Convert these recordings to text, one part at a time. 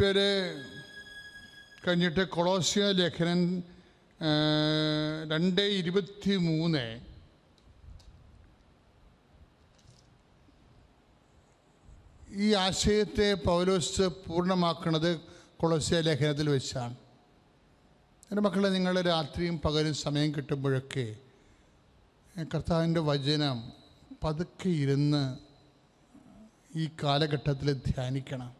ഫിലിപ്പിയര് കഴിഞ്ഞിട്ട് കൊളോസിയ ലേഖനൻ രണ്ട് ഇരുപത്തി മൂന്ന് ഈ ആശയത്തെ പൗലോസ് പൂർണമാക്കുന്നത് കൊളോസിയ ലേഖനത്തിൽ വെച്ചാണ്. എന്റെ മക്കളെ നിങ്ങൾ രാത്രിയും പകലും സമയം കിട്ടുമ്പോഴൊക്കെ കർത്താവിന്റെ വചനം പതുക്കെ ഇരുന്ന് ഈ കാലഘട്ടത്തിൽ ധ്യാനിക്കണം.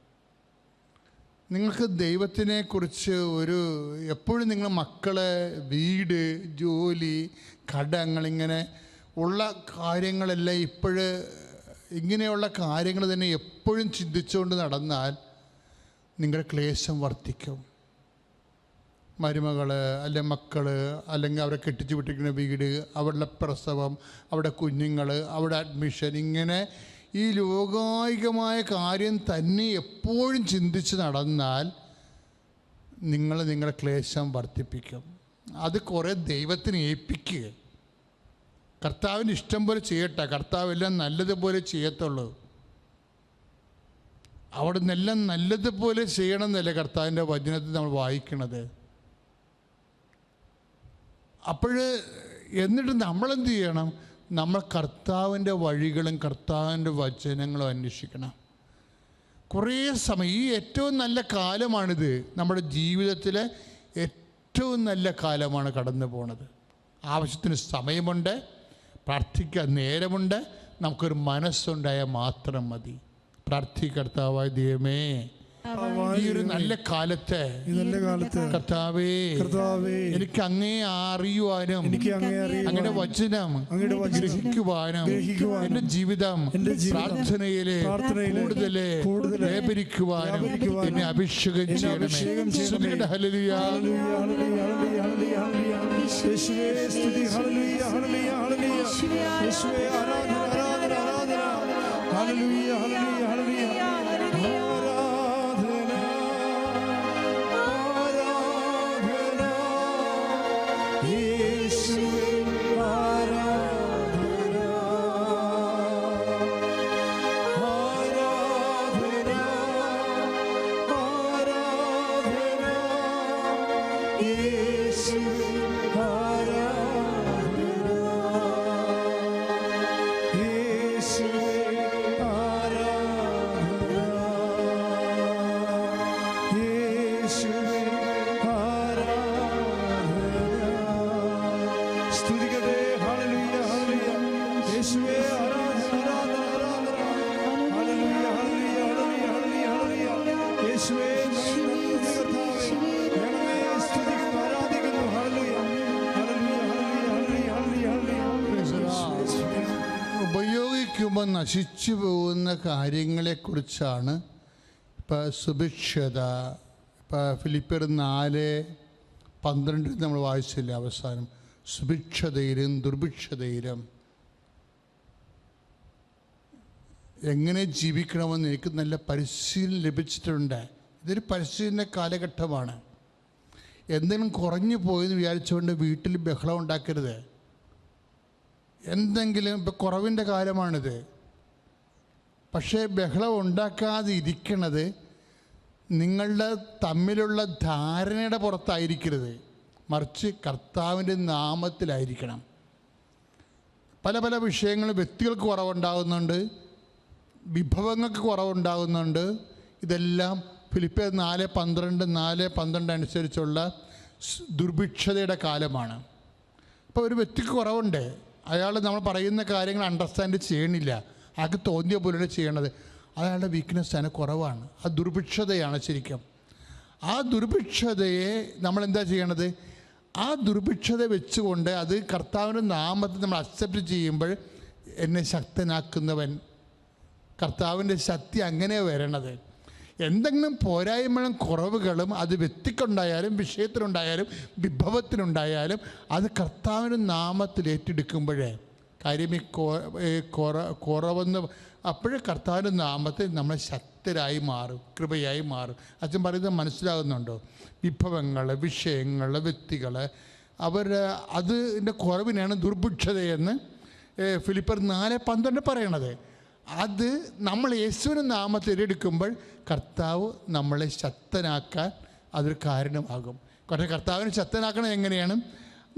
നിങ്ങൾക്ക് ദൈവത്തിനെ കുറിച്ച് ഒരു എപ്പോഴും നിങ്ങൾ മക്കളെ വീട് ജോലി കടങ്ങൾ ഇങ്ങനെ ഉള്ള കാര്യങ്ങളെല്ലാം ഇപ്പോഴ് ഇങ്ങനെയുള്ള കാര്യങ്ങൾ തന്നെ എപ്പോഴും ചിന്തിച്ചുകൊണ്ട് നടന്നാൽ നിങ്ങളുടെ ക്ലേശം വർദ്ധിക്കും. മരുമകൾ അല്ലെ മക്കൾ അല്ലെങ്കിൽ അവരെ കെട്ടിച്ചു വിട്ടിരിക്കുന്ന വീട് അവരുടെ പ്രസവം അവിടെ കുഞ്ഞുങ്ങൾ അവിടെ അഡ്മിഷൻ ഇങ്ങനെ ഈ ലോകായികമായ കാര്യം തന്നെ എപ്പോഴും ചിന്തിച്ച് നടന്നാൽ നിങ്ങൾ നിങ്ങളുടെ ക്ലേശം വർദ്ധിപ്പിക്കും. അത് കുറേ ദൈവത്തിന് ഏൽപ്പിക്കുക. കർത്താവിന് ഇഷ്ടം പോലെ ചെയ്യട്ടെ. കർത്താവ് എല്ലാം നല്ലതുപോലെ ചെയ്യത്തുള്ളൂ. അവിടെ നിന്നെല്ലാം നല്ലതുപോലെ ചെയ്യണമെന്നല്ലേ കർത്താവിന്റെ വചനത്തിൽ നമ്മൾ വായിക്കണത്. അപ്പോൾ എന്നിട്ട് നമ്മളെന്ത് ചെയ്യണം? നമ്മൾ കർത്താവിന്റെ വഴികളും കർത്താവിന്റെ വചനങ്ങളും അന്വേഷിക്കണം. കുറേ സമയം ഈ ഏറ്റവും നല്ല കാലമാണിത്. നമ്മുടെ ജീവിതത്തിലെ ഏറ്റവും നല്ല കാലമാണ് കടന്നു പോണത്. ആവശ്യത്തിന് സമയമുണ്ട് പ്രാർത്ഥിക്കാൻ നേരമുണ്ട് നമുക്കൊരു മനസ്സുണ്ടായാൽ മാത്രം മതി. പ്രാർത്ഥികർത്താവായ ദൈവമേ. ഈ ഒരു നല്ല കാലത്ത് ഈ നല്ല കാലത്ത് കർത്താവേ കർത്താവേ എനിക്ക് അങ്ങേ അറിയുവാനും എനിക്ക് അങ്ങേ അങ്ങയുടെ വചനം അങ്ങയുടെ ഗ്രഹിക്കുവാനും എന്റെ ജീവിതം പ്രാർത്ഥനയിലെ കൂടുതൽ വ്യാപരിക്കുവാനും എന്നെ അഭിഷേകം ചെയ്യണമേ hallelujah. Hallelujah, hallelujah, hallelujah, hallelujah, hallelujah. യേശുവേ സ്തുതി ഹല്ലേലൂയ, ഹല്ലേലൂയ, ഹല്ലേലൂയ. യേശുവേ ആരാധന ആരാധന ആരാധന ഹല്ലേലൂയ ഹല്ലേലൂയ ഉപയോഗിക്കുമ്പോൾ നശിച്ചു പോകുന്ന കാര്യങ്ങളെക്കുറിച്ചാണ് ഇപ്പോൾ സുഭിക്ഷത. ഇപ്പോൾ ഫിലിപ്പിയർ നാല് പന്ത്രണ്ടിൽ നമ്മൾ വായിച്ചില്ല അവസാനം? സുഭിക്ഷതയിലും ദുർഭിക്ഷതയിലും. എങ്ങനെ ജീവിക്കണമെന്ന് എനിക്ക് നല്ല പരിശീലനം ലഭിച്ചിട്ടുണ്ട്. ഇതൊരു പരിശീലന കാലഘട്ടമാണ്. എന്തെങ്കിലും കുറഞ്ഞു പോയെന്ന് വിചാരിച്ചുകൊണ്ട് വീട്ടിൽ ബഹളം ഉണ്ടാക്കരുത്. എന്തെങ്കിലും ഇപ്പം കുറവിന്റെ കാലമാണിത്. പക്ഷേ ബഹളം ഉണ്ടാക്കാതെ ഇരിക്കണത് നിങ്ങളുടെ തമ്മിലുള്ള ധാരണയുടെ പുറത്തായിരിക്കരുത്. മറിച്ച് കർത്താവിന്റെ നാമത്തിലായിരിക്കണം. പല പല വിഷയങ്ങളും വ്യക്തികൾക്ക് കുറവുണ്ടാകുന്നുണ്ട്. വിഭവങ്ങൾക്ക് കുറവുണ്ടാകുന്നുണ്ട്. ഇതെല്ലാം ഫിലിപ്പേ നാല് പന്ത്രണ്ട് നാല് പന്ത്രണ്ട് അനുസരിച്ചുള്ള ദുർഭിക്ഷതയുടെ കാലമാണ്. അപ്പോൾ ഒരു വ്യക്തിക്ക് കുറവുണ്ട്. അയാൾ നമ്മൾ പറയുന്ന കാര്യങ്ങൾ അണ്ടർസ്റ്റാൻഡ് ചെയ്യണില്ല. അയാൾക്ക് തോന്നിയ പോലെയാണ് ചെയ്യണത്. അയാളുടെ വീക്ക്നെസ് ആണ് കുറവാണ്. ആ ദുർഭിക്ഷതയാണ് ശരിക്കും. ആ ദുർഭിക്ഷതയെ നമ്മൾ എന്താ ചെയ്യണത്? ആ ദുർഭിക്ഷത വെച്ചുകൊണ്ട് അത് കർത്താവിന്റെ നാമത്തെ നമ്മൾ അക്സെപ്റ്റ് ചെയ്യുമ്പോൾ എന്നെ ശക്തനാക്കുന്നവൻ കർത്താവിന്റെ ശക്തി അങ്ങനെ വരണത്. എന്തെങ്കിലും പോരായ്മകളും കുറവുകളും അത് വ്യക്തിക്കുണ്ടായാലും വിഷയത്തിലുണ്ടായാലും വിഭവത്തിനുണ്ടായാലും അത് കർത്താവിന്റെ നാമത്തിൽ ഏറ്റെടുക്കുമ്പോഴേ കാര്യം ഈ കുറ കുറവെന്ന് അപ്പോഴേ കർത്താവിന്റെ നാമത്തിൽ നമ്മൾ ശക്തരായി മാറും കൃപയായി മാറും. അച്ഛൻ പറയുന്നത് മനസ്സിലാകുന്നുണ്ടോ? വിഭവങ്ങൾ വിഷയങ്ങൾ വ്യക്തികൾ അവർ അതിന്റെ കുറവിനാണ് ദുർഭിക്ഷതയെന്ന് ഫിലിപ്പർ നാല് പന്ത്രണ്ട് പറയണത്. അത് നമ്മൾ യേശുവിന്റെ നാമത്തിൽ എടുക്കുമ്പോൾ കർത്താവ് നമ്മളെ ശക്തനാക്കാൻ അതൊരു കാരണമാകും. കാരണം കർത്താവിനെ ശക്തനാക്കണം എങ്ങനെയാണ്?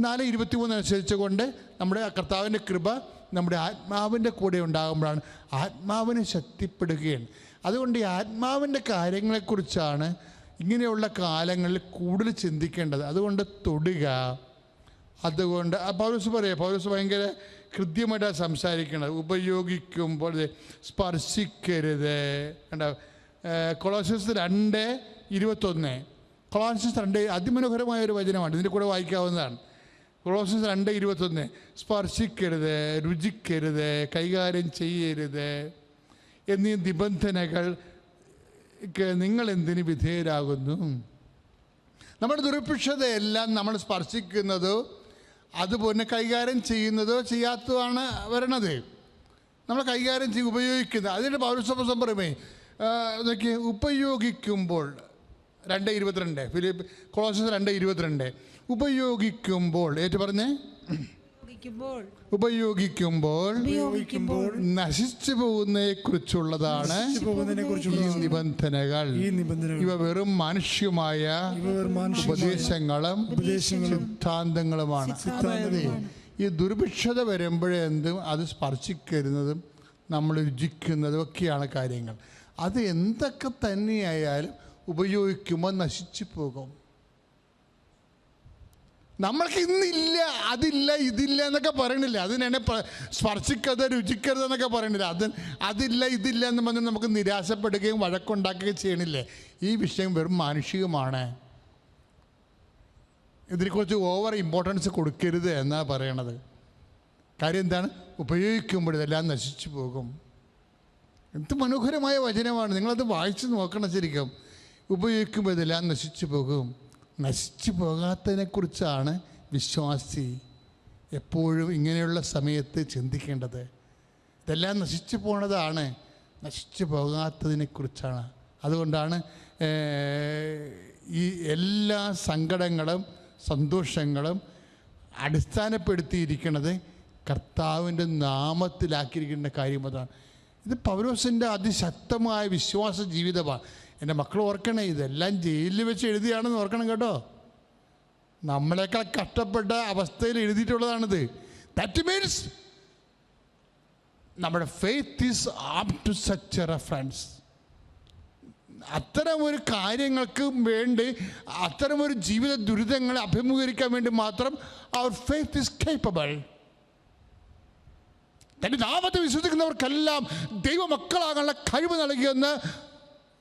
നാല് ഇരുപത്തി മൂന്ന് അനുസരിച്ച് കൊണ്ട് നമ്മുടെ കർത്താവിന്റെ കൃപ നമ്മുടെ ആത്മാവിന്റെ കൂടെ ഉണ്ടാകുമ്പോഴാണ് ആത്മാവിനെ ശക്തിപ്പെടുകയാണ്. അതുകൊണ്ട് ഈ ആത്മാവിന്റെ കാര്യങ്ങളെക്കുറിച്ചാണ് ഇങ്ങനെയുള്ള കാലങ്ങളിൽ കൂടുതൽ ചിന്തിക്കേണ്ടത്. അതുകൊണ്ട് തൊടുക. അതുകൊണ്ട് പൗരസ് പറയാം പൗരസ് ഭയങ്കര കൃത്യമായിട്ടാണ് സംസാരിക്കുന്നത് ഉപയോഗിക്കുമ്പോൾ സ്പർശിക്കരുത്. കണ്ടോ? കൊളോസസ് രണ്ട് ഇരുപത്തൊന്ന്. കൊളോസസ് രണ്ട് അതിമനോഹരമായ ഒരു വചനമാണ്. ഇതിന്റെ കൂടെ വായിക്കാവുന്നതാണ്. കൊളോസസ് രണ്ട് ഇരുപത്തൊന്ന്. സ്പർശിക്കരുത് രുചിക്കരുത് കൈകാര്യം ചെയ്യരുത് എന്നീ നിബന്ധനകൾ നിങ്ങൾ എന്തിന് വിധേയരാകുന്നു? നമ്മുടെ ദുരുപക്ഷതയെല്ലാം നമ്മൾ സ്പർശിക്കുന്നതോ അതുപോലെ കൈകാര്യം ചെയ്യുന്നതോ ചെയ്യാത്തതാണ് വരണത്. നമ്മൾ കൈകാര്യം ചെയ്ത് ഉപയോഗിക്കുന്നത് അതിന്റെ പൗരസഭസം പറയുമേ നോക്കി ഉപയോഗിക്കുമ്പോൾ രണ്ട് ഇരുപത്തിരണ്ട് ഫിലിപ്പ് കൊളോസസ് രണ്ട് ഇരുപത്തിരണ്ട് ഉപയോഗിക്കുമ്പോൾ ഏറ്റു പറഞ്ഞേ? ഉപയോഗിക്കുമ്പോൾ ഉപയോഗിക്കുമ്പോൾ ഉപയോഗിക്കുമ്പോൾ നശിച്ചു പോകുന്നതിനെ കുറിച്ചുള്ളതാണ് ഈ നിബന്ധനകൾ. ഇവ വെറും മാനുഷ്യമായ ഉപദേശങ്ങളും ഉപദേശങ്ങളും സിദ്ധാന്തങ്ങളുമാണ്. അതായത് ഈ ദുർഭിക്ഷത വരുമ്പോഴെന്തും അത് സ്പർശിക്കരുന്നതും നമ്മൾ രുചിക്കുന്നതും ഒക്കെയാണ് കാര്യങ്ങൾ. അത് എന്തൊക്കെ തന്നെയായാലും ഉപയോഗിക്കുമ്പോൾ നശിച്ചു പോകും. നമ്മൾക്ക് ഇന്നില്ല അതില്ല ഇതില്ല എന്നൊക്കെ പറയണില്ല. അതിനെ സ്പർശിക്കരുത് രുചിക്കരുത് എന്നൊക്കെ പറയണില്ല. അത് അതില്ല ഇതില്ല എന്ന് പറഞ്ഞ് നമുക്ക് നിരാശപ്പെടുകയും വഴക്കുണ്ടാക്കുകയും ചെയ്യണില്ലേ? ഈ വിഷയം വെറും മാനുഷികമാണ്. ഇതിനെക്കുറിച്ച് ഓവർ ഇമ്പോർട്ടൻസ് കൊടുക്കരുത് എന്നാണ് പറയണത്. കാര്യം എന്താണ്? ഉപയോഗിക്കുമ്പോൾ ഇതെല്ലാം നശിച്ചു പോകും. എന്ത് മനോഹരമായ വചനമാണ്. നിങ്ങളത് വായിച്ച് നോക്കണം ശരിക്കും. ഉപയോഗിക്കുമ്പോൾ ഇതെല്ലാം നശിച്ചു പോകും. നശിച്ചു പോകാത്തതിനെക്കുറിച്ചാണ് വിശ്വാസി എപ്പോഴും ഇങ്ങനെയുള്ള സമയത്ത് ചിന്തിക്കേണ്ടത്. ഇതെല്ലാം നശിച്ചു പോണതാണ് നശിച്ചു പോകാത്തതിനെക്കുറിച്ചാണ്. അതുകൊണ്ടാണ് ഈ എല്ലാ സങ്കടങ്ങളും സന്തോഷങ്ങളും അടിസ്ഥാനപ്പെടുത്തിയിരിക്കുന്നത് കർത്താവിന്റെ നാമത്തിലാക്കിയിരിക്കേണ്ട കാര്യം അതാണ്. ഇത് പൗരോസിന്റെ അതിശക്തമായ വിശ്വാസ ജീവിതമാണ്. എന്റെ മക്കൾ ഓർക്കണേ ഇതെല്ലാം ജയിലിൽ വെച്ച് എഴുതിയാണെന്ന് ഓർക്കണം കേട്ടോ. നമ്മളെക്കാൾ കഷ്ടപ്പെട്ട അവസ്ഥയിൽ എഴുതിയിട്ടുള്ളതാണിത്. ദാറ്റ് മീൻസ് നമ്മുടെ faith is up to such a reference അത്തരം ഒരു കാര്യങ്ങൾക്ക് വേണ്ടി അത്തരം ഒരു ജീവിത ദുരിതങ്ങളെ അഭിമുഖീകരിക്കാൻ വേണ്ടി മാത്രം അവർ ഫെയ്ത്ത് ഇസ് കേപ്പബിൾ തന്റെ നാമത്തെ വിശ്വസിക്കുന്നവർക്കെല്ലാം ദൈവമക്കളാകാനുള്ള കഴിവ് നൽകിയെന്ന്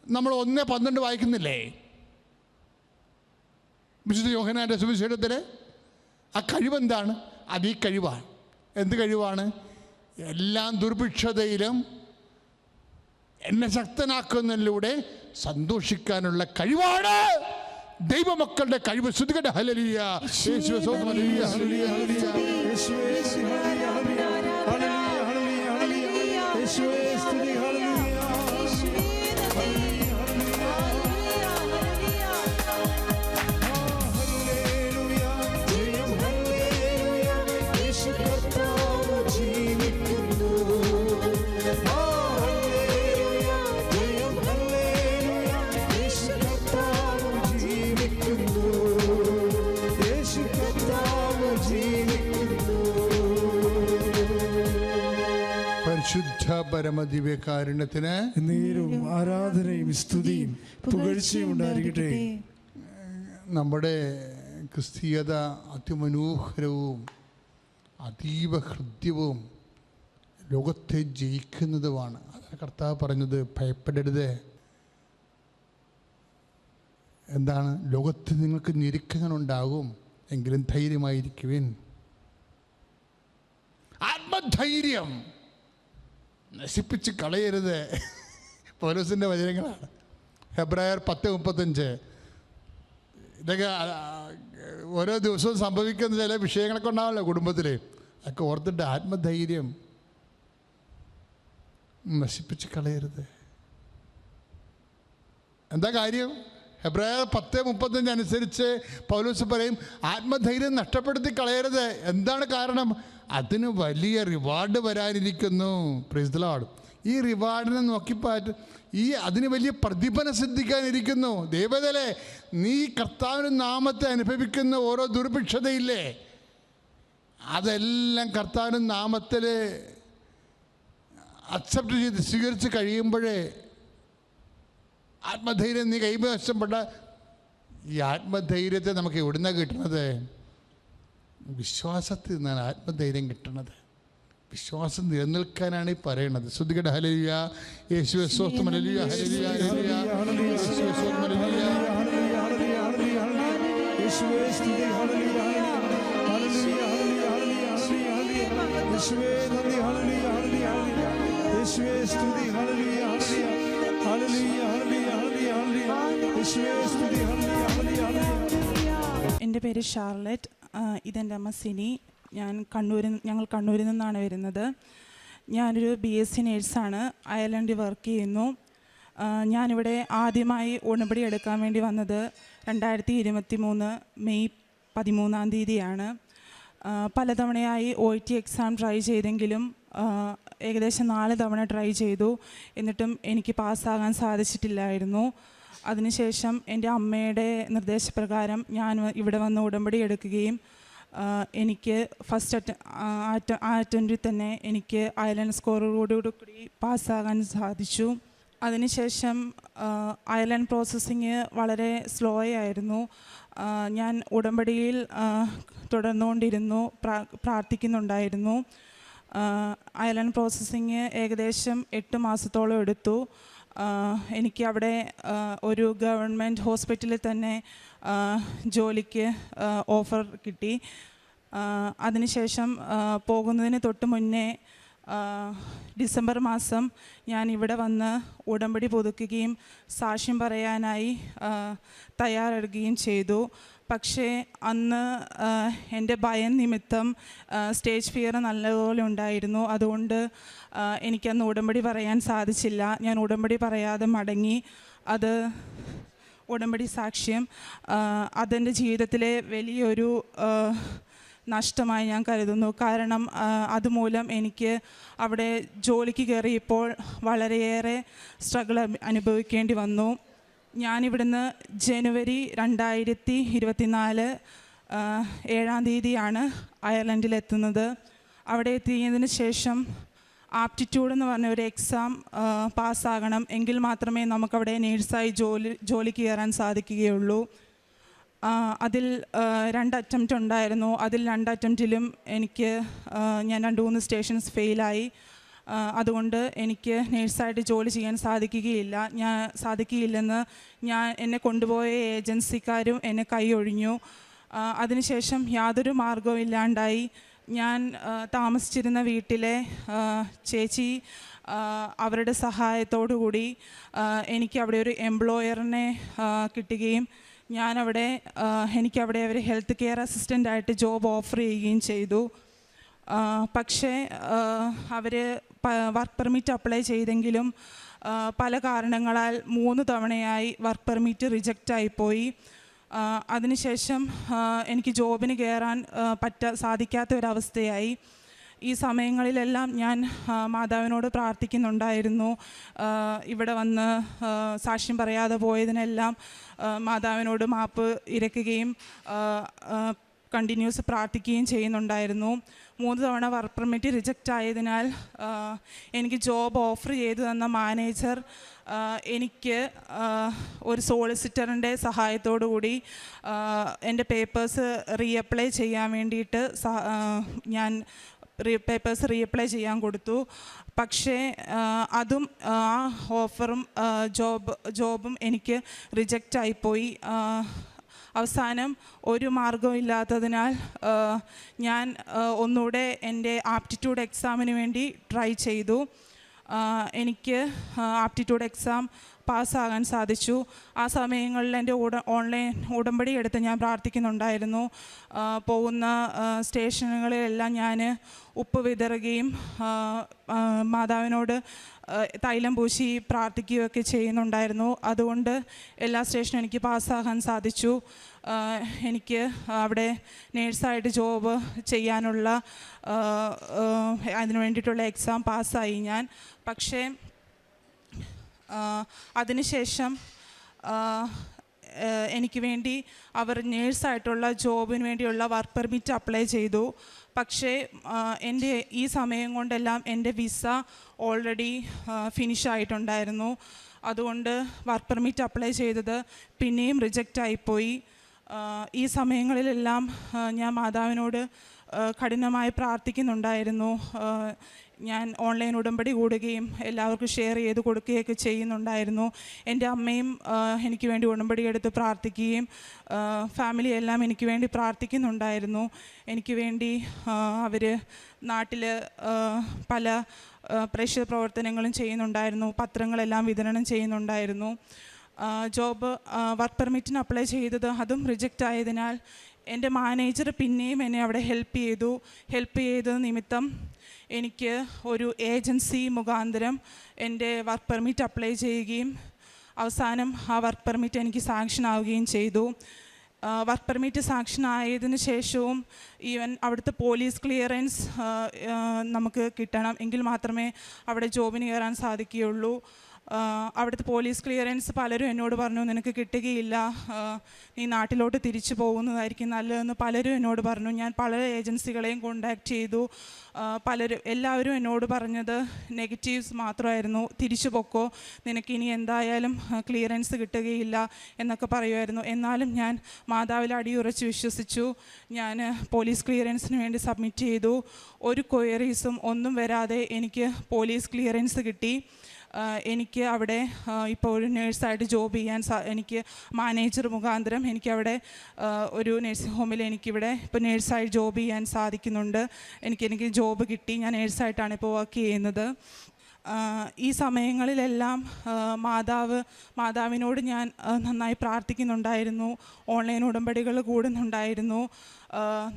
നമ്മൾ ഒന്ന് പന്ത്രണ്ട് വായിക്കുന്നില്ലേ? വിശുദ്ധ യോഹനാന്റെ സുവിശേഷത്തിൽ ആ കഴിവെന്താണ്? അത് ഈ കഴിവാണ്. എന്ത് കഴിവാണ്? എല്ലാം ദുർഭിക്ഷതയിലും എന്നെ ശക്തനാക്കുന്നതിലൂടെ സന്തോഷിക്കാനുള്ള കഴിവാണ്. ദൈവമക്കളുടെ കഴിവ്. ശ്രുതികട്ട ഹലലിയ യേശുവേ പരമദിവ്യകാരുണ്യത്തിന് നേരവും ആരാധനയും സ്തുതിയും പുകഴ്ചയും ഉണ്ടായിരിക്കട്ടെ. നമ്മുടെ ക്രിസ്തീയത അതിമനോഹരവും അതീവ ഹൃദ്യവും ലോകത്തെ ജയിക്കുന്നതുമാണ്. അതാണ് കർത്താവ് പറഞ്ഞത് ഭയപ്പെടരുത്. എന്താണ്? ലോകത്ത് നിങ്ങൾക്ക് ഞെരുക്കങ്ങളുണ്ടാകും എങ്കിലും ധൈര്യമായിരിക്കുവിൻ. ആത്മധൈര്യം. നശിപ്പിച്ച് കളയരുത്. പോലീസിന്റെ വചനങ്ങളാണ്. ഹെബ്രായർ പത്ത് മുപ്പത്തഞ്ച്. ഇതൊക്കെ ഓരോ ദിവസവും സംഭവിക്കുന്ന ചില വിഷയങ്ങളൊക്കെ ഉണ്ടാവല്ലോ കുടുംബത്തിൽ അതൊക്കെ ഓർത്തിട്ട് ആത്മധൈര്യം. നശിപ്പിച്ച് കളയരുത്. എന്താ കാര്യം? ഹെബ്രായർ പത്ത് മുപ്പത്തഞ്ച് അനുസരിച്ച് പൗലോസ് പറയും ആത്മധൈര്യം നഷ്ടപ്പെടുത്തി കളയരുത്. എന്താണ് കാരണം? അതിന് വലിയ റിവാർഡ് വരാനിരിക്കുന്നു. പ്രിസ്ലാഡ് ഈ റിവാർഡിനെ നോക്കിപ്പാറ്റ് ഈ അതിന് വലിയ പ്രതിഫലം സിദ്ധിക്കാനിരിക്കുന്നു. ദൈവതലെ നീ കർത്താവിന്റെ നാമത്തെ അനുഭവിക്കുന്ന ഓരോ ദുർഭിക്ഷതയില്ലേ? അതെല്ലാം കർത്താവിന്റെ നാമത്തിൽ അക്സെപ്റ്റ് ചെയ്ത് സ്വീകരിച്ച് കഴിയുമ്പോഴേ ആത്മധൈര്യം നീ കൈവശപ്പെട്ട ഈ ആത്മധൈര്യത്തെ നമുക്ക് എവിടുന്നാണ് കിട്ടുന്നത് വിശ്വാസത്തിൽ നിന്നാണ് ആത്മധൈര്യം കിട്ടുന്നത്. വിശ്വാസം നിലനിൽക്കാനാണ് ഈ പറയണത്. ശ്രുതികട ഹലിയ. യേശുവേ സ്തുതി സ്തുതി സ്തുതി. എന്റെ പേര് ഷാർലറ്റ്. ഇതെന്റെ അമ്മ സിനി. ഞാൻ കണ്ണൂരിൽ ഞങ്ങൾ കണ്ണൂരിൽ നിന്നാണ് വരുന്നത്. ഞാനൊരു ബി എസ് സി നേഴ്സാണ് അയർലൻഡിൽ വർക്ക് ചെയ്യുന്നു. ഞാനിവിടെ ആദ്യമായി ഉടമ്പടി എടുക്കാൻ വേണ്ടി വന്നത് രണ്ടായിരത്തി ഇരുപത്തി മൂന്ന് മെയ് പതിമൂന്നാം തീയതിയാണ്. പലതവണയായി ഒ ടി എക്സാം ട്രൈ ചെയ്തെങ്കിലും ഏകദേശം നാല് തവണ ട്രൈ ചെയ്തു. എന്നിട്ടും എനിക്ക് പാസ്സാകാൻ സാധിച്ചിട്ടില്ലായിരുന്നു. അതിനുശേഷം എന്റെ അമ്മയുടെ നിർദ്ദേശപ്രകാരം ഞാൻ ഇവിടെ വന്ന് ഉടമ്പടി എടുക്കുകയും എനിക്ക് ഫസ്റ്റ് അറ്റ ആ അറ്റന്റിൽ തന്നെ എനിക്ക് ഐലൻഡ് സ്കോറോടുകൂടി പാസ്സാകാൻ സാധിച്ചു. അതിനുശേഷം അയർലൻഡ് പ്രോസസ്സിങ് വളരെ സ്ലോ ആയിരുന്നു. ഞാൻ ഉടമ്പടിയിൽ തുടർന്നുകൊണ്ടിരുന്നു പ്രാ- പ്രാർത്ഥിക്കുന്നുണ്ടായിരുന്നു. ഐലൻഡ് പ്രോസസ്സിങ് ഏകദേശം എട്ട് മാസത്തോളം എടുത്തു. എനിക്ക് അവിടെ ഒരു ഗവൺമെന്റ് ഹോസ്പിറ്റലിൽ തന്നെ ജോലിക്ക് ഓഫർ കിട്ടി. അതിനുശേഷം പോകുന്നതിന് തൊട്ട് മുന്നേ ഡിസംബർ മാസം ഞാൻ ഇവിടെ വന്ന് ഉടമ്പടി പുതുക്കുകയും സാക്ഷ്യം പറയാനായി തയ്യാറെടുക്കുകയും ചെയ്തു. പക്ഷേ അന്ന് എന്റെ ഭയം നിമിത്തം സ്റ്റേജ് ഫിയർ നല്ലപോലെ ഉണ്ടായിരുന്നു. അതുകൊണ്ട് എനിക്കന്ന് ഉടമ്പടി പറയാൻ സാധിച്ചില്ല. ഞാൻ ഉടമ്പടി പറയാതെ മടങ്ങി. അത് ഉടമ്പടി സാക്ഷ്യം. അതെന്റെ ജീവിതത്തിലെ വലിയൊരു നഷ്ടമായി ഞാൻ കരുതുന്നു. കാരണം അതുമൂലം എനിക്ക് അവിടെ ജോലിക്ക് കയറിയപ്പോൾ വളരെയേറെ സ്ട്രഗിൾ അനുഭവിക്കേണ്ടി വന്നു. ഞാനിവിടുന്ന് ജനുവരി രണ്ടായിരത്തി ഇരുപത്തിനാല് ഏഴാം തീയതിയാണ് അയർലൻഡിലെത്തുന്നത്. അവിടെ എത്തിയതിന് ശേഷം ആപ്റ്റിറ്റ്യൂഡ് എന്ന് പറഞ്ഞ ഒരു എക്സാം പാസ്സാകണം. എങ്കിൽ മാത്രമേ നമുക്കവിടെ നേഴ്സായി ജോലി ജോലിക്ക് കയറാൻ സാധിക്കുകയുള്ളൂ. അതിൽ രണ്ട് അറ്റംപ്റ്റ് ഉണ്ടായിരുന്നു. അതിൽ രണ്ട് അറ്റംപ്റ്റിലും എനിക്ക് ഞാൻ രണ്ട് മൂന്ന് സ്റ്റേഷൻസ് ഫെയിലായി. അതുകൊണ്ട് എനിക്ക് നേഴ്സായിട്ട് ജോലി ചെയ്യാൻ സാധിക്കുകയില്ല. ഞാൻ സാധിക്കുകയില്ലെന്ന് ഞാൻ എന്നെ കൊണ്ടുപോയ ഏജൻസിക്കാരും എന്നെ കൈയൊഴിഞ്ഞു അതിനുശേഷം യാതൊരു മാർഗവും ഇല്ലാണ്ടായി. ഞാൻ താമസിച്ചിരുന്ന വീട്ടിലെ ചേച്ചി അവരുടെ സഹായത്തോടു കൂടി എനിക്ക് അവിടെ ഒരു എംപ്ലോയറിനെ കിട്ടുകയും ഞാനവിടെ എനിക്കവിടെ അവർ ഹെൽത്ത് കെയർ അസിസ്റ്റന്റായിട്ട് ജോബ് ഓഫർ ചെയ്യുകയും ചെയ്തു. പക്ഷേ അവർ വർക്ക് പെർമിറ്റ് അപ്ലൈ ചെയ്തെങ്കിലും പല കാരണങ്ങളാൽ മൂന്ന് തവണയായി വർക്ക് പെർമിറ്റ് റിജക്റ്റ് ആയിപ്പോയി അതിനുശേഷം എനിക്ക് ജോബിന് കയറാൻ പറ്റ സാധിക്കാത്ത ഒരവസ്ഥയായി ഈ സമയങ്ങളിലെല്ലാം ഞാൻ മാതാവിനോട് പ്രാർത്ഥിക്കുന്നുണ്ടായിരുന്നു. ഇവിടെ വന്ന് സാക്ഷ്യം പറയാതെ പോയതിനെല്ലാം മാതാവിനോട് മാപ്പ് ഇരക്കുകയും കണ്ടിന്യൂസ് പ്രാർത്ഥിക്കുകയും ചെയ്യുന്നുണ്ടായിരുന്നു. മൂന്ന് തവണ വർക്ക് പെർമിറ്റ് റിജക്റ്റ് ആയതിനാൽ എനിക്ക് ജോബ് ഓഫർ ചെയ്തു തന്ന മാനേജർ എനിക്ക് ഒരു സോളിസിറ്ററിന്റെ കൂടി എന്റെ പേപ്പേഴ്സ് റീഅപ്ലൈ ചെയ്യാൻ വേണ്ടിയിട്ട് ഞാൻ റീ പേപ്പേഴ്സ് റീഅപ്ലൈ ചെയ്യാൻ കൊടുത്തു. പക്ഷേ അതും ആ ഓഫറും ജോബ് ജോബും എനിക്ക് റിജക്റ്റ് ആയിപ്പോയി. അവസാനം ഒരു മാർഗവും ഇല്ലാത്തതിനാൽ ഞാൻ ഒന്നുകൂടെ എന്റെ ആപ്റ്റിറ്റ്യൂഡ് എക്സാമിന് വേണ്ടി ട്രൈ ചെയ്തു. എനിക്ക് ആപ്റ്റിറ്റ്യൂഡ് എക്സാം പാസ്സാകാൻ സാധിച്ചു. ആ സമയങ്ങളിൽ എന്റെ ഉട ഓൺലൈൻ ഉടമ്പടി എടുത്ത് ഞാൻ പ്രാർത്ഥിക്കുന്നുണ്ടായിരുന്നു. പോകുന്ന സ്റ്റേഷനുകളിലെല്ലാം ഞാൻ ഉപ്പ് വിതറുകയും മാതാവിനോട് തൈലം പൂശി പ്രാർത്ഥിക്കുകയൊക്കെ ചെയ്യുന്നുണ്ടായിരുന്നു. അതുകൊണ്ട് എല്ലാ സ്റ്റേഷനും എനിക്ക് പാസ്സാകാൻ സാധിച്ചു. എനിക്ക് അവിടെ നേഴ്സായിട്ട് ജോബ് ചെയ്യാനുള്ള അതിനു വേണ്ടിയിട്ടുള്ള എക്സാം പാസ്സായി ഞാൻ. പക്ഷേ അതിനുശേഷം എനിക്ക് വേണ്ടി അവർ നേഴ്സായിട്ടുള്ള ജോബിന് വേണ്ടിയുള്ള വർക്ക് പെർമിറ്റ് അപ്ലൈ ചെയ്തു. പക്ഷേ എന്റെ ഈ സമയം കൊണ്ടെല്ലാം എന്റെ വിസ ഓൾറെഡി ഫിനിഷ് ആയിട്ടുണ്ടായിരുന്നു അതുകൊണ്ട് വർക്ക് പെർമിറ്റ് അപ്ലൈ ചെയ്തത് പിന്നെയും റിജക്റ്റ് ആയിപ്പോയി ഈ സമയങ്ങളിലെല്ലാം ഞാൻ മാതാവിനോട് കഠിനമായി പ്രാർത്ഥിക്കുന്നുണ്ടായിരുന്നു. ഞാൻ ഓൺലൈൻ ഉടമ്പടി കൂടുകയും എല്ലാവർക്കും ഷെയർ ചെയ്ത് കൊടുക്കുകയൊക്കെ ചെയ്യുന്നുണ്ടായിരുന്നു. എന്റെ അമ്മയും എനിക്ക് വേണ്ടി ഉടമ്പടി എടുത്ത് പ്രാർത്ഥിക്കുകയും ഫാമിലി എല്ലാം എനിക്ക് വേണ്ടി പ്രാർത്ഥിക്കുന്നുണ്ടായിരുന്നു. എനിക്ക് വേണ്ടി അവർ നാട്ടിൽ പല പ്രേക്ഷിത പ്രവർത്തനങ്ങളും ചെയ്യുന്നുണ്ടായിരുന്നു. പത്രങ്ങളെല്ലാം വിതരണം ചെയ്യുന്നുണ്ടായിരുന്നു. ജോബ് വർക്ക് പെർമിറ്റിന് അപ്ലൈ ചെയ്തത് അതും റിജക്റ്റ് ആയതിനാൽ എന്റെ മാനേജർ പിന്നെയും എന്നെ അവിടെ ഹെൽപ്പ് ചെയ്തു. ഹെൽപ്പ് ചെയ്ത നിമിത്തം എനിക്ക് ഒരു ഏജൻസി മുഖാന്തരം എന്റെ വർക്ക് പെർമിറ്റ് അപ്ലൈ ചെയ്യുകയും അവസാനം ആ വർക്ക് പെർമിറ്റ് എനിക്ക് സാങ്ഷൻ ആവുകയും ചെയ്തു. വർക്ക് പെർമിറ്റ് സാങ്ഷൻ ആയതിനു ശേഷവും ഈവൻ അവിടുത്തെ പോലീസ് ക്ലിയറൻസ് നമുക്ക് കിട്ടണം. എങ്കിൽ മാത്രമേ അവിടെ ജോബിന് കയറാൻ സാധിക്കുകയുള്ളൂ. അവിടുത്തെ പോലീസ് ക്ലിയറൻസ് പലരും എന്നോട് പറഞ്ഞു നിനക്ക് കിട്ടുകയില്ല. നീ നാട്ടിലോട്ട് തിരിച്ചു പോകുന്നതായിരിക്കും നല്ലതെന്ന് പലരും എന്നോട് പറഞ്ഞു. ഞാൻ പല ഏജൻസികളെയും കോണ്ടാക്ട് ചെയ്തു. പലരും എല്ലാവരും എന്നോട് പറഞ്ഞത് നെഗറ്റീവ്സ് മാത്രമായിരുന്നു. തിരിച്ചു പൊക്കോ. നിനക്കിനി എന്തായാലും ക്ലിയറൻസ് കിട്ടുകയില്ല എന്നൊക്കെ പറയുമായിരുന്നു. എന്നാലും ഞാൻ മാതാവിൽ അടിയുറച്ച് വിശ്വസിച്ചു. ഞാൻ പോലീസ് ക്ലിയറൻസിന് വേണ്ടി സബ്മിറ്റ് ചെയ്തു. ഒരു ക്വയറീസും ഒന്നും വരാതെ എനിക്ക് പോലീസ് ക്ലിയറൻസ് കിട്ടി. എനിക്ക് അവിടെ ഇപ്പോൾ ഒരു നേഴ്സായിട്ട് ജോബ് ചെയ്യാൻ എനിക്ക് മാനേജർ മുഖാന്തരം എനിക്കവിടെ ഒരു നേഴ്സിംഗ് ഹോമിൽ എനിക്കിവിടെ ഇപ്പോൾ നേഴ്സായി ജോബ് ചെയ്യാൻ സാധിക്കുന്നുണ്ട്. എനിക്ക് എനിക്ക് ജോബ് കിട്ടി. ഞാൻ നേഴ്സായിട്ടാണ് ഇപ്പോൾ വർക്ക് ചെയ്യുന്നത്. ഈ സമയങ്ങളിലെല്ലാം മാതാവ് മാതാവിനോട് ഞാൻ നന്നായി പ്രാർത്ഥിക്കുന്നുണ്ടായിരുന്നു. ഓൺലൈൻ ഉടമ്പടികൾ കൂടുന്നുണ്ടായിരുന്നു.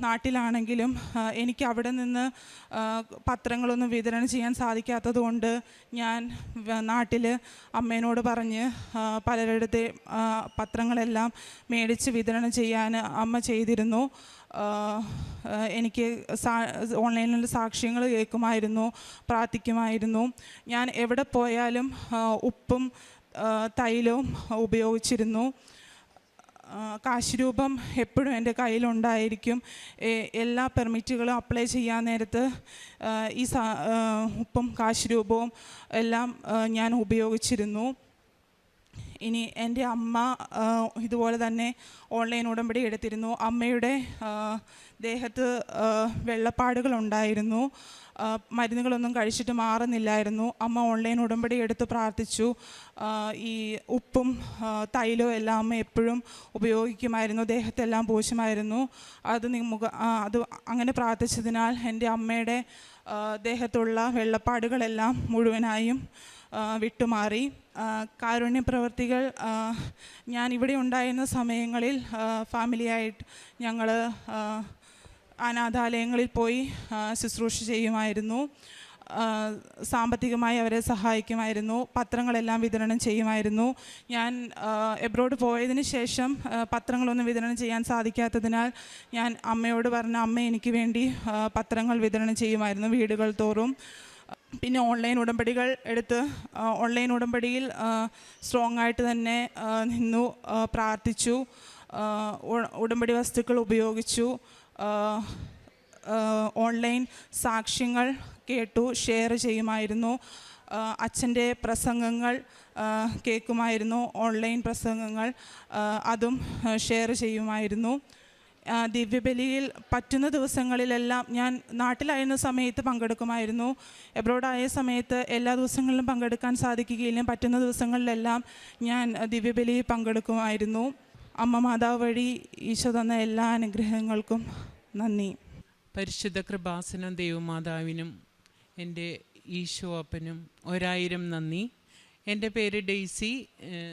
നാട്ടിലാണെങ്കിലും എനിക്ക് അവിടെ നിന്ന് പത്രങ്ങളൊന്നും വിതരണം ചെയ്യാൻ സാധിക്കാത്തതുകൊണ്ട് ഞാൻ നാട്ടിൽ അമ്മേനോട് പറഞ്ഞ് പലരുടെ പത്രങ്ങളെല്ലാം മേടിച്ച് വിതരണം ചെയ്യാൻ അമ്മ ചെയ്തിരുന്നു. എനിക്ക് സാ ഓൺലൈനിൽ സാക്ഷ്യങ്ങൾ കേൾക്കുമായിരുന്നു പ്രാർത്ഥിക്കുമായിരുന്നു. ഞാൻ എവിടെ പോയാലും ഉപ്പും തൈലവും ഉപയോഗിച്ചിരുന്നു. കാശ് രൂപം എപ്പോഴും എന്റെ കയ്യിലുണ്ടായിരിക്കും. എല്ലാ പെർമിറ്റുകളും അപ്ലൈ ചെയ്യാൻ നേരത്ത് ഈ ഉപ്പും കാശ് രൂപവും എല്ലാം ഞാൻ ഉപയോഗിച്ചിരുന്നു. ഇനി എന്റെ അമ്മ ഇതുപോലെ തന്നെ ഓൺലൈൻ ഉടമ്പടി എടുത്തിരുന്നു. അമ്മയുടെ ദേഹത്ത് വെള്ളപ്പാടുകളുണ്ടായിരുന്നു മരുന്നുകളൊന്നും കഴിച്ചിട്ട് മാറുന്നില്ലായിരുന്നു. അമ്മ ഓൺലൈൻ ഉടമ്പടി എടുത്ത് പ്രാർത്ഥിച്ചു. ഈ ഉപ്പും തൈലവും എല്ലാം അമ്മ എപ്പോഴും ഉപയോഗിക്കുമായിരുന്നു. ദേഹത്തെല്ലാം പൂശുമായിരുന്നു അത് മുഖ അത് അങ്ങനെ പ്രാർത്ഥിച്ചതിനാൽ എന്റെ അമ്മയുടെ ദേഹത്തുള്ള വെള്ളപ്പാടുകളെല്ലാം മുഴുവനായും വിട്ടുമാറി. കാരുണ്യപ്രവർത്തികൾ കാരുണ്യ പ്രവർത്തികൾ ഞാൻ ഇവിടെ ഉണ്ടായിരുന്ന സമയങ്ങളിൽ ഫാമിലിയായിട്ട് ഞങ്ങൾ അനാഥാലയങ്ങളിൽ പോയി ശുശ്രൂഷ ചെയ്യുമായിരുന്നു. സാമ്പത്തികമായി അവരെ സഹായിക്കുമായിരുന്നു. പത്രങ്ങളെല്ലാം വിതരണം ചെയ്യുമായിരുന്നു. ഞാൻ എബ്രോഡ് പോയതിന് ശേഷം പത്രങ്ങളൊന്നും വിതരണം ചെയ്യാൻ സാധിക്കാത്തതിനാൽ ഞാൻ അമ്മയോട് പറഞ്ഞ അമ്മ എനിക്ക് വേണ്ടി പത്രങ്ങൾ വിതരണം ചെയ്യുമായിരുന്നു വീടുകൾ തോറും. പിന്നെ ഓൺലൈൻ ഉടമ്പടികൾ എടുത്ത് ഓൺലൈൻ ഉടമ്പടിയിൽ സ്ട്രോങ് ആയിട്ട് തന്നെ നിന്നു പ്രാർത്ഥിച്ചു ഉടമ്പടി വസ്തുക്കൾ ഉപയോഗിച്ചു ഓൺലൈൻ സാക്ഷ്യങ്ങൾ കേട്ടു ഷെയർ ചെയ്യുമായിരുന്നു അച്ഛന്റെ പ്രസംഗങ്ങൾ കേൾക്കുമായിരുന്നു ഓൺലൈൻ പ്രസംഗങ്ങൾ അതും ഷെയർ ചെയ്യുമായിരുന്നു. ദിവ്യബലിയിൽ പറ്റുന്ന ദിവസങ്ങളിലെല്ലാം ഞാൻ നാട്ടിലായിരുന്ന സമയത്ത് പങ്കെടുക്കുമായിരുന്നു. എബ്രോഡായ സമയത്ത് എല്ലാ ദിവസങ്ങളിലും പങ്കെടുക്കാൻ സാധിക്കുകയില്ല. പറ്റുന്ന ദിവസങ്ങളിലെല്ലാം ഞാൻ ദിവ്യബലിയിൽ പങ്കെടുക്കുമായിരുന്നു. അമ്മ മാതാവ് വഴി ഈശോ തന്ന എല്ലാ അനുഗ്രഹങ്ങൾക്കും നന്ദി. പരിശുദ്ധ കൃപാസനം ദൈവമാതാവിനും എന്റെ ഈശോ അപ്പനും ഒരായിരം നന്ദി. എന്റെ പേര് ഡെയ്സി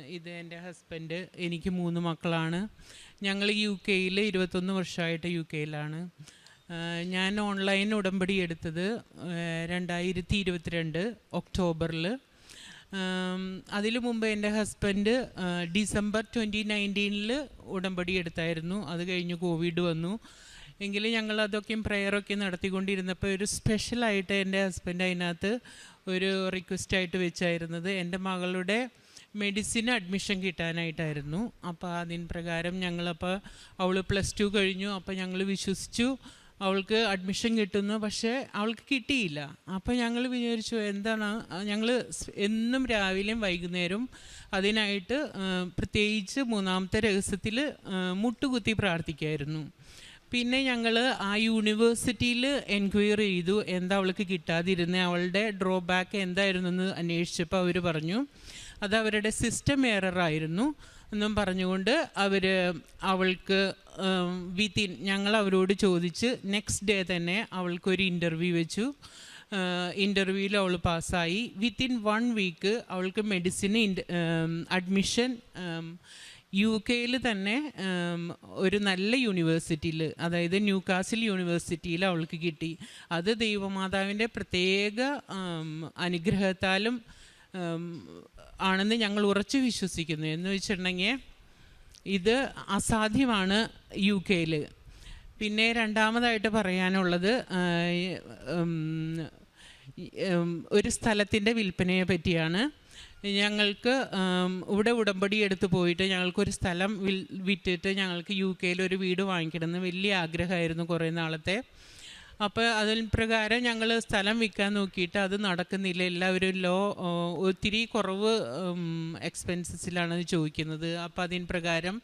ഇത് എന്റെ ഹസ്ബൻഡ് എനിക്ക് മൂന്ന് മക്കളാണ്. ഞങ്ങൾ യു കെയിൽ ഇരുപത്തൊന്ന് വർഷമായിട്ട് യു കെയിലാണ് ഞാൻ ഓൺലൈൻ ഉടമ്പടി എടുത്തത് രണ്ടായിരത്തി ഇരുപത്തിരണ്ട് ഒക്ടോബറിൽ. അതിനു മുമ്പ് എന്റെ ഹസ്ബൻഡ് ഡിസംബർ ട്വന്റി നയന്റീനിൽ ഉടമ്പടി എടുത്തായിരുന്നു. അത് കഴിഞ്ഞ് കോവിഡ് വന്നു. എങ്കിലും ഞങ്ങൾ അതൊക്കെയും പ്രെയറൊക്കെ നടത്തിക്കൊണ്ടിരുന്നപ്പോൾ ഒരു സ്പെഷ്യലായിട്ട് എന്റെ ഹസ്ബൻഡ് അതിനകത്ത് ഒരു റിക്വസ്റ്റായിട്ട് വെച്ചായിരുന്നത്. എന്റെ മകളുടെ മെഡിസിന് അഡ്മിഷൻ കിട്ടാനായിട്ടായിരുന്നു. അപ്പോൾ അതിന് പ്രകാരം ഞങ്ങളപ്പോൾ അവൾ പ്ലസ് ടു കഴിഞ്ഞു. അപ്പോൾ ഞങ്ങൾ വിശ്വസിച്ചു. അവൾക്ക് അഡ്മിഷൻ കിട്ടുന്നു. പക്ഷേ അവൾക്ക് കിട്ടിയില്ല. അപ്പോൾ ഞങ്ങൾ വിചാരിച്ചു എന്താണ് ഞങ്ങൾ എന്നും രാവിലെയും വൈകുന്നേരവും അതിനായിട്ട് പ്രത്യേകിച്ച് മൂന്നാമത്തെ രഹസ്യത്തിൽ മുട്ടുകുത്തി പ്രാർത്ഥിക്കായിരുന്നു. പിന്നെ ഞങ്ങൾ ആ യൂണിവേഴ്സിറ്റിയിൽ എൻക്വയറി ചെയ്തു. എന്താ അവൾക്ക് കിട്ടാതിരുന്നത് അവളുടെ ഡ്രോബാക്ക് എന്തായിരുന്നു എന്ന് അന്വേഷിച്ചപ്പോൾ അവർ പറഞ്ഞു. അത് അവരുടെ സിസ്റ്റം എററായിരുന്നു എന്നും പറഞ്ഞുകൊണ്ട് അവർ അവൾക്ക് വിത്തിൻ ഞങ്ങൾ അവരോട് ചോദിച്ച് നെക്സ്റ്റ് ഡേ തന്നെ അവൾക്കൊരു ഇന്റർവ്യൂ വെച്ചു. ഇന്റർവ്യൂവിൽ അവൾ പാസ്സായി. വിത്തിൻ വൺ വീക്ക് അവൾക്ക് മെഡിസിൻ അഡ്മിഷൻ യു കെയിൽ തന്നെ ഒരു നല്ല യൂണിവേഴ്സിറ്റിയിൽ അതായത് ന്യൂ കാസിൽ യൂണിവേഴ്സിറ്റിയിൽ അവൾക്ക് കിട്ടി. അത് ദൈവമാതാവിന്റെ പ്രത്യേക അനുഗ്രഹത്താലും ആണെന്ന് ഞങ്ങൾ ഉറച്ചു വിശ്വസിക്കുന്നു. എന്ന് വെച്ചിട്ടുണ്ടെങ്കിൽ ഇത് അസാധ്യമാണ് യു കെയിൽ പിന്നെ രണ്ടാമതായിട്ട് പറയാനുള്ളത് ഒരു സ്ഥലത്തിന്റെ വിൽപ്പനയെ പറ്റിയാണ്. ഞങ്ങൾക്ക് ഇവിടെ ഉടമ്പടി എടുത്ത് പോയിട്ട് ഞങ്ങൾക്കൊരു സ്ഥലം വിൽ വിറ്റിട്ട് ഞങ്ങൾക്ക് യു കെയിൽ ഒരു വീട് വാങ്ങിക്കണമെന്ന് വലിയ ആഗ്രഹമായിരുന്നു കുറേ നാളത്തെ. അപ്പോൾ അതിന് പ്രകാരം ഞങ്ങൾ സ്ഥലം വിൽക്കാൻ നോക്കിയിട്ട് അത് നടക്കുന്നില്ല. എല്ലാവരും ലോ ഒത്തിരി കുറവ് എക്സ്പെൻസസിലാണ് ചോദിക്കുന്നത്. അപ്പോൾ അതിന് പ്രകാരം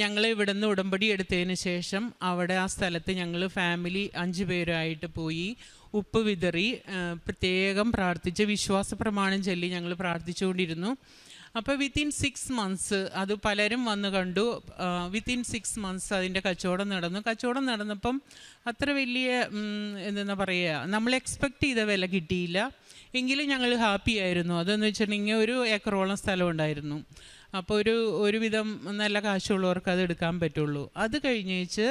ഞങ്ങൾ ഇവിടെ നിന്ന് ഉടമ്പടി എടുത്തതിന് ശേഷം അവിടെ ആ സ്ഥലത്ത് ഞങ്ങൾ ഫാമിലി അഞ്ച് പേരായിട്ട് പോയി ഉപ്പ് വിതറി പ്രത്യേകം പ്രാർത്ഥിച്ച് വിശ്വാസ പ്രമാണം ചൊല്ലി ഞങ്ങൾ പ്രാർത്ഥിച്ചുകൊണ്ടിരുന്നു. അപ്പോൾ വിത്തിൻ സിക്സ് മന്ത്സ് അത് പലരും വന്ന് കണ്ടു. വിത്തിൻ സിക്സ് മന്ത്സ് അതിന്റെ കച്ചവടം നടന്നു. കച്ചവടം നടന്നപ്പം അത്ര വലിയ എന്താ പറയുക നമ്മൾ എക്സ്പെക്റ്റ് ചെയ്ത വില കിട്ടിയില്ല. എങ്കിലും ഞങ്ങൾ ഹാപ്പി ആയിരുന്നു. അതെന്ന് വെച്ചിട്ടുണ്ടെങ്കിൽ ഒരു ഏക്കറോളം സ്ഥലം ഉണ്ടായിരുന്നു. അപ്പോൾ ഒരു ഒരുവിധം നല്ല കാശുള്ളവർക്ക് അത് എടുക്കാൻ പറ്റുള്ളൂ. അത് കഴിഞ്ഞേച്ച്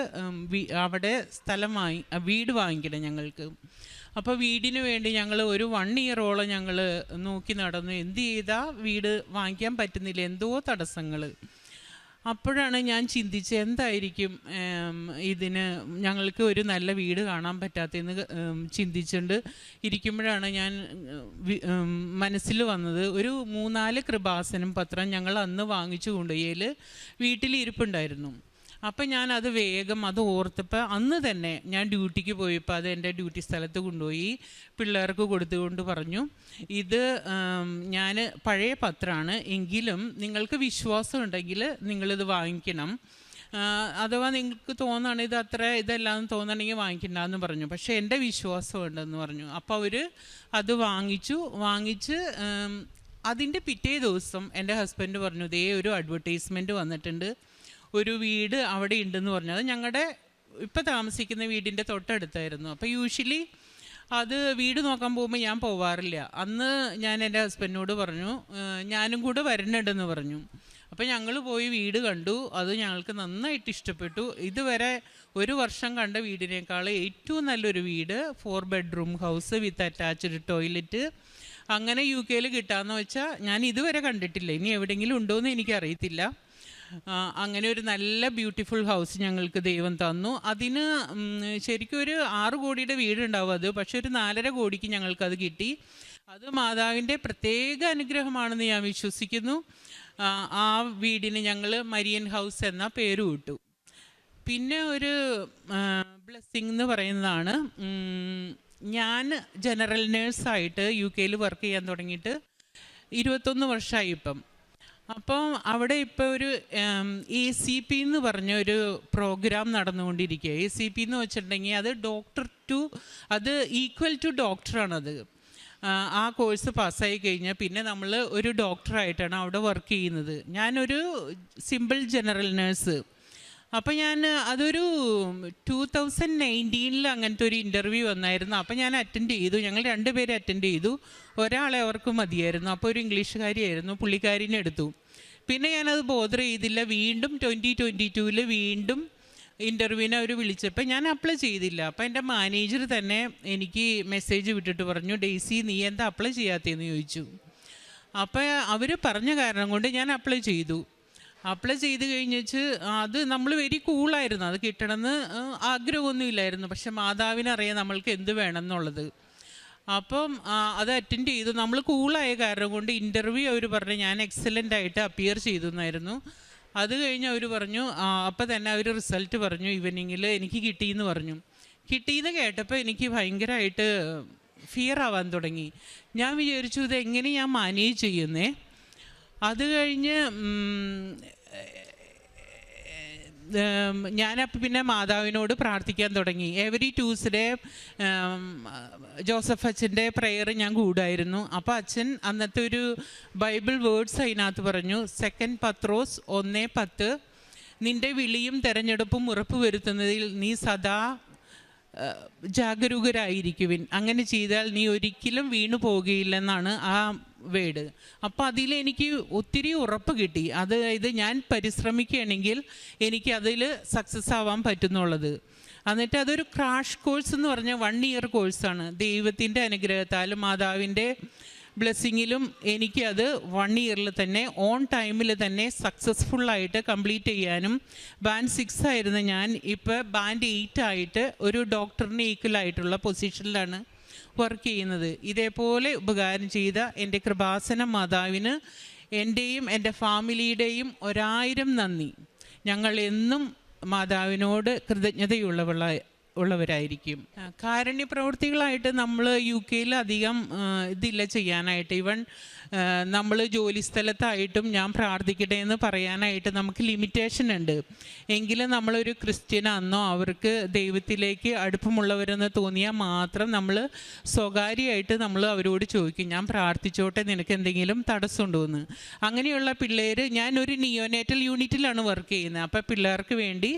അവിടെ സ്ഥലം വാങ്ങി വീട് വാങ്ങിക്കണം ഞങ്ങൾക്ക്. അപ്പോൾ വീടിന് വേണ്ടി ഞങ്ങൾ ഒരു വൺ ഇയറോളം ഞങ്ങൾ നോക്കി നടന്നു. എന്ത് ചെയ്താൽ വീട് വാങ്ങിക്കാൻ പറ്റുന്നില്ല. എന്തോ തടസ്സങ്ങൾ അപ്പോഴാണ് ഞാൻ ചിന്തിച്ചത് എന്തായിരിക്കും ഇതിന് ഞങ്ങൾക്ക് ഒരു നല്ല വീട് കാണാൻ പറ്റാത്തതെന്ന് ചിന്തിച്ചുകൊണ്ട് ഇരിക്കുമ്പോഴാണ് ഞാൻ മനസ്സിൽ വന്നത്. ഒരു മൂന്നാൽ കൃപാസനം പത്രം ഞങ്ങൾ അന്ന് വാങ്ങിച്ചു കൊണ്ടുപോയതിൽ വീട്ടിൽ ഇരിപ്പുണ്ടായിരുന്നു അപ്പം ഞാൻ അത് വേഗം അത് ഓർത്തപ്പോൾ അന്ന് തന്നെ ഞാൻ ഡ്യൂട്ടിക്ക് പോയപ്പോൾ അത് എന്റെ ഡ്യൂട്ടി സ്ഥലത്ത് കൊണ്ടുപോയി പിള്ളേർക്ക് കൊടുത്തുകൊണ്ട് പറഞ്ഞു ഇത് ഞാൻ പഴയ പത്രമാണ് എങ്കിലും നിങ്ങൾക്ക് വിശ്വാസം ഉണ്ടെങ്കിൽ നിങ്ങളിത് വാങ്ങിക്കണം. അഥവാ നിങ്ങൾക്ക് തോന്നുകയാണ് ഇത് അത്ര ഇതല്ലാന്ന് തോന്നണമെങ്കിൽ വാങ്ങിക്കണ്ടെന്ന് പറഞ്ഞു. പക്ഷേ എന്റെ വിശ്വാസമുണ്ടെന്ന് പറഞ്ഞു. അപ്പോൾ അവർ അത് വാങ്ങിച്ചു. വാങ്ങിച്ച് അതിന്റെ പിറ്റേ ദിവസം എന്റെ ഹസ്ബൻഡ് പറഞ്ഞു ഇതേ ഒരു അഡ്വർടൈസ്മെന്റ് വന്നിട്ടുണ്ട്. ഒരു വീട് അവിടെ ഉണ്ടെന്ന് പറഞ്ഞു. അത് ഞങ്ങളുടെ ഇപ്പം താമസിക്കുന്ന വീടിന്റെ തൊട്ടടുത്തായിരുന്നു. അപ്പോൾ യൂഷ്വലി അത് വീട് നോക്കാൻ പോകുമ്പോൾ ഞാൻ പോവാറില്ല. അന്ന് ഞാൻ എന്റെ ഹസ്ബൻഡിനോട് പറഞ്ഞു ഞാനും കൂടെ വരണുണ്ടെന്ന് പറഞ്ഞു. അപ്പോൾ ഞങ്ങൾ പോയി വീട് കണ്ടു. അത് ഞങ്ങൾക്ക് നന്നായിട്ട് ഇഷ്ടപ്പെട്ടു. ഇതുവരെ ഒരു വർഷം കണ്ട വീടിനേക്കാൾ ഏറ്റവും നല്ലൊരു വീട് four bedroom house with attached toilet അങ്ങനെ യു കെയിൽ കിട്ടാമെന്ന് വെച്ചാൽ ഞാൻ ഇതുവരെ കണ്ടിട്ടില്ല. ഇനി എവിടെയെങ്കിലും ഉണ്ടോ എന്ന് എനിക്കറിയത്തില്ല. അങ്ങനെ ഒരു നല്ല ബ്യൂട്ടിഫുൾ ഹൗസ് ഞങ്ങൾക്ക് ദൈവം തന്നു. അതിന് ശരിക്കും ഒരു ആറ് കോടിയുടെ വീടുണ്ടാവും അത്. പക്ഷെ ഒരു നാലര കോടിക്ക് ഞങ്ങൾക്കത് കിട്ടി. അത് മാതാവിന്റെ പ്രത്യേക അനുഗ്രഹമാണെന്ന് ഞാൻ വിശ്വസിക്കുന്നു. ആ, വീടിന് ഞങ്ങൾ മരിയൻ ഹൗസ് എന്ന പേര് വിട്ടു പിന്നെ ഒരു ബ്ലെസ്സിങ് എന്ന് പറയുന്നതാണ് ഞാൻ ജനറൽ നേഴ്സായിട്ട് യു കെയിൽ വർക്ക് ചെയ്യാൻ തുടങ്ങിയിട്ട് ഇരുപത്തൊന്ന് വർഷമായി ഇപ്പം. അപ്പം അവിടെ ഇപ്പോൾ ഒരു എ സി പി എന്ന് പറഞ്ഞ ഒരു പ്രോഗ്രാം നടന്നുകൊണ്ടിരിക്കുക എ സി പി എന്ന് വെച്ചിട്ടുണ്ടെങ്കിൽ അത് ഡോക്ടർ ടു അത് ഈക്വൽ ടു ഡോക്ടറാണത് ആ, കോഴ്സ് പാസ്സായി കഴിഞ്ഞാൽ പിന്നെ നമ്മൾ ഒരു ഡോക്ടറായിട്ടാണ് അവിടെ വർക്ക് ചെയ്യുന്നത്. ഞാനൊരു സിമ്പിൾ ജനറൽ നേഴ്സ് അപ്പോൾ ഞാൻ അതൊരു ടൂ തൗസൻഡ് നയന്റീനിൽ അങ്ങനത്തെ ഒരു ഇന്റർവ്യൂ വന്നായിരുന്നു. അപ്പോൾ ഞാൻ അറ്റൻഡ് ചെയ്തു. ഞങ്ങൾ രണ്ടുപേരെ അറ്റൻഡ് ചെയ്തു. ഒരാളെ അവർക്ക് മതിയായിരുന്നു. അപ്പോൾ ഒരു ഇംഗ്ലീഷുകാരിയായിരുന്നു. പുള്ളിക്കാരിനെ എടുത്തു. പിന്നെ ഞാനത് ബോധർ ചെയ്തില്ല. വീണ്ടും ട്വന്റി ട്വന്റി ടൂവിൽ വീണ്ടും ഇന്റർവ്യൂവിനെ അവർ വിളിച്ചപ്പോൾ ഞാൻ അപ്ലൈ ചെയ്തില്ല. അപ്പോൾ എന്റെ മാനേജർ തന്നെ എനിക്ക് മെസ്സേജ് വിട്ടിട്ട് പറഞ്ഞു ഡെയ്സി നീ എന്താ അപ്ലൈ ചെയ്യാത്തതെന്ന് ചോദിച്ചു. അപ്പോൾ അവർ പറഞ്ഞ കാരണം കൊണ്ട് ഞാൻ അപ്ലൈ ചെയ്തു. അപ്ലൈ ചെയ്ത് കഴിഞ്ഞിട്ട് അത് നമ്മൾ വെരി കൂളായിരുന്നു അത് കിട്ടണമെന്ന് ആഗ്രഹമൊന്നുമില്ലായിരുന്നു. പക്ഷെ മാതാവിനറിയാം നമ്മൾക്ക് എന്ത് വേണം എന്നുള്ളത് അപ്പം അത് അറ്റൻഡ് ചെയ്തു. നമ്മൾ കൂളായ കാരണം കൊണ്ട് ഇന്റർവ്യൂ അവർ പറഞ്ഞു ഞാൻ എക്സലന്റ് ആയിട്ട് അപ്പിയർ ചെയ്തു എന്നായിരുന്നു. അത് കഴിഞ്ഞ് അവർ പറഞ്ഞു അപ്പം തന്നെ അവർ റിസൾട്ട് പറഞ്ഞു. ഈവനിങ്ങിൽ എനിക്ക് കിട്ടിയെന്ന് പറഞ്ഞു. കിട്ടിയെന്ന് കേട്ടപ്പോൾ എനിക്ക് ഭയങ്കരമായിട്ട് ഫിയർ ആവാൻ തുടങ്ങി. ഞാൻ വിചാരിച്ചു ഇത് എങ്ങനെ ഞാൻ മാനേജ് ചെയ്യുന്നേ? അത് കഴിഞ്ഞ് ഞാനപ്പോൾ പിന്നെ മാതാവിനോട് പ്രാർത്ഥിക്കാൻ തുടങ്ങി. എവറി ട്യൂസ്ഡേ ജോസഫ് അച്ഛന്റെ പ്രെയർ ഞാൻ കൂടായിരുന്നു അപ്പോൾ അച്ഛൻ അന്നത്തെ ഒരു ബൈബിൾ വേർഡ്സ് അതിനകത്ത് പറഞ്ഞു സെക്കൻഡ് പത്രോസ് ഒന്നേ പത്ത്. നിന്റെ വിളിയും തെരഞ്ഞെടുപ്പും ഉറപ്പുവരുത്തുന്നതിൽ നീ സദാ ജാഗരൂകരായിരിക്കുവിൻ. അങ്ങനെ ചെയ്താൽ നീ ഒരിക്കലും വീണു പോകുകയില്ലെന്നാണ് ആ വേഡ് അപ്പോൾ അതിൽ എനിക്ക് ഒത്തിരി ഉറപ്പ് കിട്ടി. അതായത് ഞാൻ പരിശ്രമിക്കുകയാണെങ്കിൽ എനിക്ക് അതിൽ സക്സസ് ആവാൻ പറ്റുന്നുള്ളത്. എന്നിട്ട് അതൊരു ക്രാഷ് കോഴ്സ് എന്ന് പറഞ്ഞാൽ വൺ ഇയർ കോഴ്സാണ് ദൈവത്തിന്റെ അനുഗ്രഹത്താലും മാതാവിന്റെ ബ്ലെസ്സിങ്ങിലും എനിക്കത് വൺ ഇയറിൽ തന്നെ ഓൺ ടൈമിൽ തന്നെ സക്സസ്ഫുള്ളായിട്ട് കംപ്ലീറ്റ് ചെയ്യാനും ബാൻഡ് സിക്സ് ആയിരുന്നു ഞാൻ ഇപ്പോൾ ബാൻഡ് എയ്റ്റ് ആയിട്ട് ഒരു ഡോക്ടറിന് ഈക്വൽ ആയിട്ടുള്ള പൊസിഷനിലാണ് വർക്ക് ചെയ്യുന്നത്. ഇതേപോലെ ഉപകാരം ചെയ്ത എന്റെ കൃപാസന മാതാവിന് എന്റെയും എന്റെ ഫാമിലിയുടെയും ഒരായിരം നന്ദി. ഞങ്ങൾ എന്നും മാതാവിനോട് കൃതജ്ഞതയുള്ളവള ഉള്ളവരായിരിക്കും. കാരണ്യ പ്രവൃത്തികളായിട്ട് നമ്മൾ യു കെയിൽ അധികം ഇതില്ല ചെയ്യാനായിട്ട്. ഇവൺ നമ്മൾ ജോലി സ്ഥലത്തായിട്ടും ഞാൻ പ്രാർത്ഥിക്കട്ടെ എന്ന് പറയാനായിട്ട് നമുക്ക് ലിമിറ്റേഷൻ ഉണ്ട്. എങ്കിലും നമ്മളൊരു ക്രിസ്ത്യനാണെന്നോ അവർക്ക് ദൈവത്തിലേക്ക് അടുപ്പമുള്ളവരെന്ന് തോന്നിയാൽ മാത്രം നമ്മൾ സ്വകാര്യമായിട്ട് നമ്മൾ അവരോട് ചോദിക്കും ഞാൻ പ്രാർത്ഥിച്ചോട്ടെ നിനക്ക് എന്തെങ്കിലും തടസ്സമുണ്ടോ എന്ന് അങ്ങനെയുള്ള പിള്ളേർ ഞാനൊരു നിയോനേറ്റൽ യൂണിറ്റിലാണ് വർക്ക് ചെയ്യുന്നത്. അപ്പോൾ പിള്ളേർക്ക് വേണ്ടി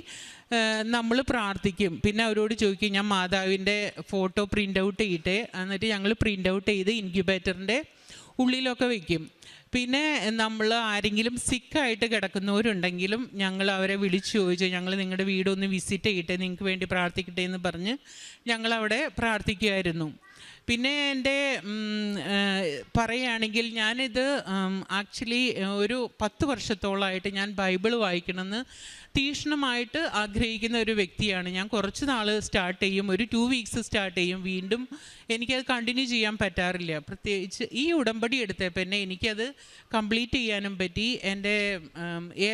നമ്മൾ പ്രാർത്ഥിക്കും. പിന്നെ അവരോട് ചോദിക്കും ഞാൻ മാതാവിന്റെ ഫോട്ടോ പ്രിന്റ് ഔട്ട് ചെയ്തിട്ട് എന്നിട്ട് ഞങ്ങൾ പ്രിന്റ് ഔട്ട് ചെയ്ത് ഇൻക്യുബേറ്ററിന്റെ ഉള്ളിലൊക്കെ വയ്ക്കും പിന്നെ നമ്മൾ ആരെങ്കിലും സിക്കായിട്ട് കിടക്കുന്നവരുണ്ടെങ്കിലും ഞങ്ങൾ അവരെ വിളിച്ചു ചോദിച്ചു ഞങ്ങൾ നിങ്ങളുടെ വീടൊന്ന് വിസിറ്റ് ചെയ്യട്ടെ? നിങ്ങൾക്ക് വേണ്ടി പ്രാർത്ഥിക്കട്ടെ? എന്ന് പറഞ്ഞ് ഞങ്ങളവിടെ പ്രാർത്ഥിക്കുമായിരുന്നു പിന്നെ എന്റെ പറയുകയാണെങ്കിൽ ഞാനിത് ആക്ച്വലി ഒരു പത്ത് വർഷത്തോളമായിട്ട് ഞാൻ ബൈബിൾ വായിക്കണമെന്ന് തീക്ഷ്ണമായിട്ട് ആഗ്രഹിക്കുന്ന ഒരു വ്യക്തിയാണ്. ഞാൻ കുറച്ച് നാൾ സ്റ്റാർട്ട് ചെയ്യും. ഒരു ടു വീക്സ് സ്റ്റാർട്ട് ചെയ്യും. വീണ്ടും എനിക്കത് കണ്ടിന്യൂ ചെയ്യാൻ പറ്റാറില്ല. പ്രത്യേകിച്ച് ഈ ഉടമ്പടി എടുത്തപ്പോൾ തന്നെ എനിക്കത് കംപ്ലീറ്റ് ചെയ്യാനും പറ്റി. എന്റെ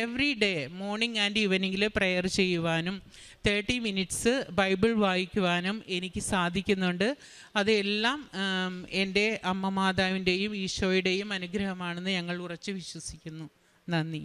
എവറി ഡേ മോർണിംഗ് ആൻഡ് ഈവനിങ്ങിൽ പ്രെയർ ചെയ്യുവാനും തേർട്ടി മിനിറ്റ്സ് ബൈബിൾ വായിക്കുവാനും എനിക്ക് സാധിക്കുന്നുണ്ട്. അതെല്ലാം എന്റെ അമ്മ മാതാവിന്റെയും ഈശോയുടെയും അനുഗ്രഹമാണെന്ന് ഞങ്ങൾ ഉറച്ചു വിശ്വസിക്കുന്നു. നന്ദി.